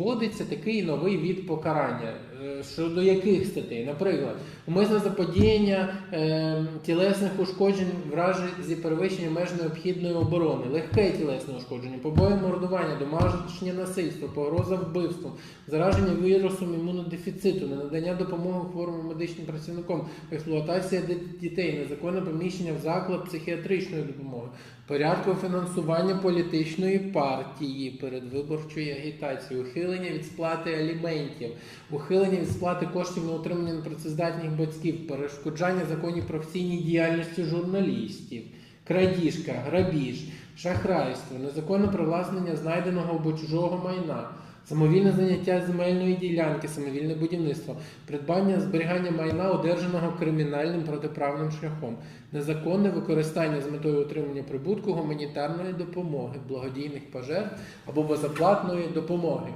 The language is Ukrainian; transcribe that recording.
Вводиться такий новий від покарання. Е, Щодо яких статей? Наприклад, умисне заподіяння е, тілесних ушкоджень в разі перевищення меж необхідної оборони, легке тілесне ушкодження, побої мордування, домашнє насильство, погроза вбивством, зараження вірусом імунодефіциту, ненадання допомоги хворому медичним працівникам, експлуатація дітей, незаконне поміщення в заклад психіатричної допомоги, порядку фінансування політичної партії, передвиборчої агітації, ухилення від сплати аліментів, ухилення від сплати коштів на утримання непрацездатних батьків, перешкоджання законній професійній діяльності журналістів, крадіжка, грабіж, шахрайство, незаконне привласнення знайденого або чужого майна. Самовільне заняття земельної ділянки, самовільне будівництво, придбання зберігання майна, одержаного кримінальним протиправним шляхом, незаконне використання з метою отримання прибутку гуманітарної допомоги, благодійних пожертв або безоплатної допомоги.